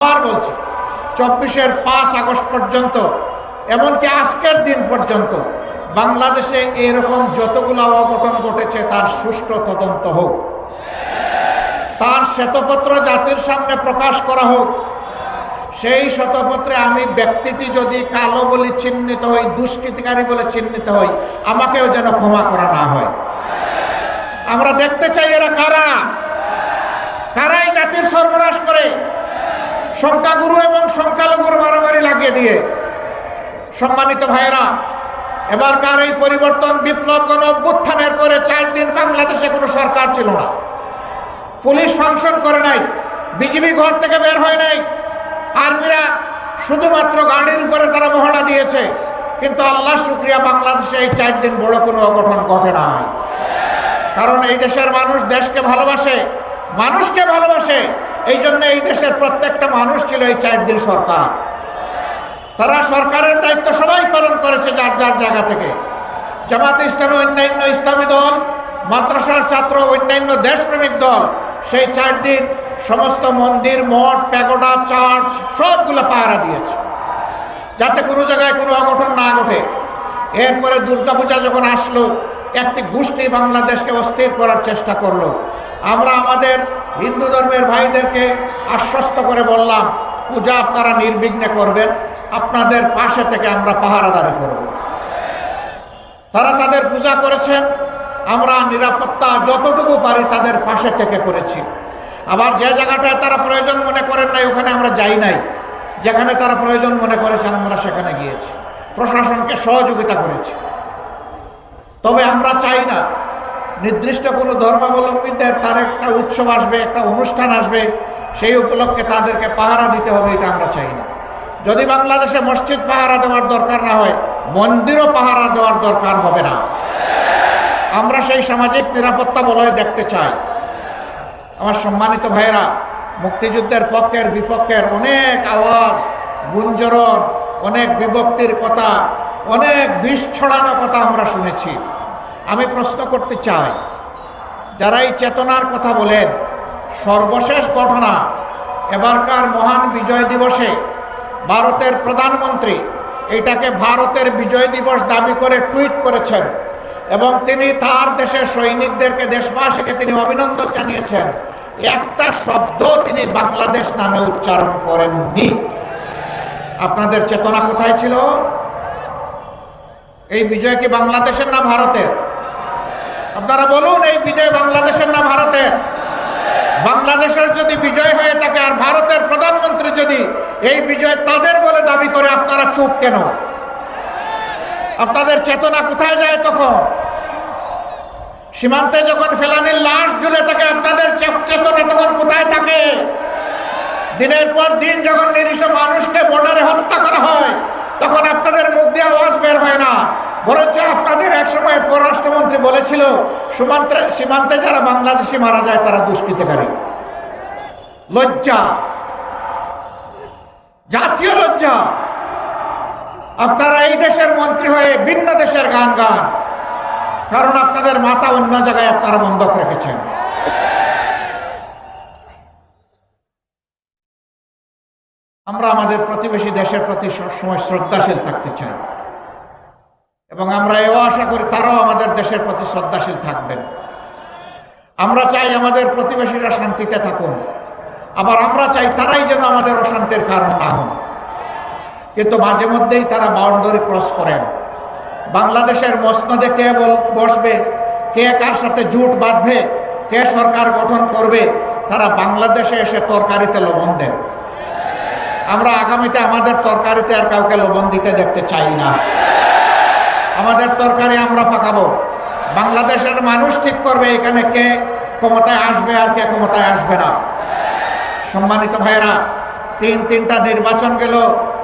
আবার বলছি, চব্বিশের পাঁচ আগস্ট পর্যন্ত, এমনকি আজকের দিন পর্যন্ত, বাংলাদেশে এরকম যতগুলো অঘটন ঘটেছে, তার সুষ্ঠু তদন্ত হোক। তার শ্বেতপত্র জাতির সামনে প্রকাশ করা হোক। সেই শতপত্রে আমি ব্যক্তিটি যদি কালো বলে চিহ্নিত হই, দুষ্কৃতিকারী বলে চিহ্নিত হই, আমাকেও যেন ক্ষমা করা না হয়। আমরা দেখতে চাই এরা কারা? কারাই জাতির সর্বনাশ করে? সংখ্যাগুরু এবং সংখ্যালঘুর মারামারি লাগিয়ে দিয়ে, সম্মানিত ভাইয়েরা, এবারকার এই পরিবর্তন বিপ্লব গণ অভ্যুত্থানের পরে চার দিন বাংলাদেশে কোনো সরকার ছিল না। পুলিশ ফাংশন করে নাই, বিজিবি ঘর থেকে বের হয় নাই, আর্মিরা শুধুমাত্র গাড়ির উপরে তারা মহড়া দিয়েছে, কিন্তু আল্লাহ শুক্রিয়া, বাংলাদেশে এই চার দিন বড় কোনো অঘটন ঘটে নাই। কারণ এই দেশের মানুষ দেশকে ভালোবাসে, মানুষকে ভালোবাসে এই জন্য এই দেশের প্রত্যেকটা মানুষ ছিল এই চার দিন সরকার। তারা সরকারের দায়িত্ব সবাই পালন করেছে যার যার জায়গা থেকে। জামাতে ইসলামী অন্যান্য ইসলামী দল, মাদ্রাসার ছাত্র, অন্যান্য দেশপ্রেমিক দল, সেই চার দিন সমস্ত মন্দির, মঠ, প্যাগোডা, চার্চ সবগুলো পাহারা দিয়েছে। যাতে কোনো জায়গায় কোনো অঘটন না ঘটে। এরপরে দুর্গাপূজা যখন আসলো, একটি গোষ্ঠী বাংলাদেশকে অস্থির করার চেষ্টা করল। আমরা আমাদের হিন্দু ধর্মের ভাইদেরকে আশ্বস্ত করে বললাম, পূজা আপনারা নির্বিঘ্নে করবেন, আপনাদের পাশে থেকে আমরা পাহারাদারি করব। তারা তাদের পূজা করেছেন, আমরা নিরাপত্তা যতটুকু পারি তাদের পাশে থেকে করেছি। আবার যে জায়গাটায় তারা প্রয়োজন মনে করেন নাই, ওখানে আমরা যাই নাই। যেখানে তারা প্রয়োজন মনে করেছেন, আমরা সেখানে গিয়েছি। প্রশাসনকে সহযোগিতা করেছি। তবে আমরা চাই না নির্দিষ্ট কোনো ধর্মাবলম্বীদের তার একটা উৎসব আসবে, একটা অনুষ্ঠান আসবে, সেই উপলক্ষে তাদেরকে পাহারা দিতে হবে, এটা আমরা চাই না। যদি বাংলাদেশে মসজিদ পাহারা দেওয়ার দরকার না হয়, মন্দিরও পাহারা দেওয়ার দরকার হবে না। আমরা সেই সামাজিক নিরাপত্তা বলয় দেখতে চাই। আমার সম্মানিত ভাইয়েরা, মুক্তিযুদ্ধের পক্ষের বিপক্ষের অনেক আওয়াজ, গুঞ্জরণ, অনেক বিভক্তির কথা, অনেক বিষ ছড়ানো কথা আমরা শুনেছি। আমি প্রশ্ন করতে চাই, যারা এই চেতনার কথা বলেন, সর্বশেষ ঘটনা এবারকার মহান বিজয় দিবসে ভারতের প্রধানমন্ত্রী এটাকে ভারতের বিজয় দিবস দাবি করে টুইট করেছেন এবং তিনি তার দেশের সৈনিকদেরকে, দেশবাসীকে তিনি অভিনন্দন জানিয়েছেন। একটা শব্দ তিনি বাংলাদেশ নামে উচ্চারণ করেননি। আপনাদের চেতনা কোথায় ছিল? এই বিজয় কি বাংলাদেশের না ভারতের? আপনারা বলুন, এই বিজয় বাংলাদেশের না ভারতের? বাংলাদেশের যদি বিজয় হয়ে থাকে আর ভারতের প্রধানমন্ত্রী যদি এই বিজয় তাদের বলে দাবি করে, আপনারা চুপ কেন? আপনাদের চেতনা কোথায় যায় তখন? সীমান্তে যখন ফেলানির লাশ ঝুলে থাকে, আপনাদের চেতনা তখন কোথায় থাকে? দিনের পর দিন যখন নিরীহ মানুষকে বর্ডারে হত্যা করা হয় তখন আপনাদের মুখ দিয়ে আওয়াজ বের হয় না বরঞ্চ আপনাদের একসময় পররাষ্ট্রমন্ত্রী বলেছিল, সীমান্তে সীমান্তে যারা বাংলাদেশি মারা যায়, তারা দুষ্কৃতকারী। লজ্জা। জাতীয় লজ্জা। আপনারা এই দেশের মন্ত্রী হয়ে ভিন্ন দেশের গান গান। কারণ আপনাদের মাথা অন্য জায়গায় আপনারা বন্ধক রেখেছেন। আমরা আমাদের প্রতিবেশী দেশের প্রতি সবসময় শ্রদ্ধাশীল থাকতে চাই। এবং আমরা এও আশা করি তারাও আমাদের দেশের প্রতি শ্রদ্ধাশীল থাকবেন। আমরা চাই আমাদের প্রতিবেশীরা শান্তিতে থাকুন। আবার আমরা চাই তারাই যেন আমাদের অশান্তির কারণ না হন কিন্তু মাঝে মধ্যেই তারা বাউন্ডারি ক্রস করেন। বাংলাদেশের মসনদে কে বসবে? কে কার সাথে জুট বাঁধবে? কে সরকার গঠন করবে? তারা বাংলাদেশে এসে তরকারিতে লবণ দেন। আমরা আগামীতে আমাদের তরকারিতে আর কাউকে লবণ দিতে দেখতে চাই না। আমাদের তরকারি আমরা পাকাবো। বাংলাদেশের মানুষ ঠিক করবে এখানে কে ক্ষমতায় আসবে আর কে ক্ষমতায় আসবে না। সম্মানিত ভাইয়েরা, তিন তিনটা নির্বাচন গেল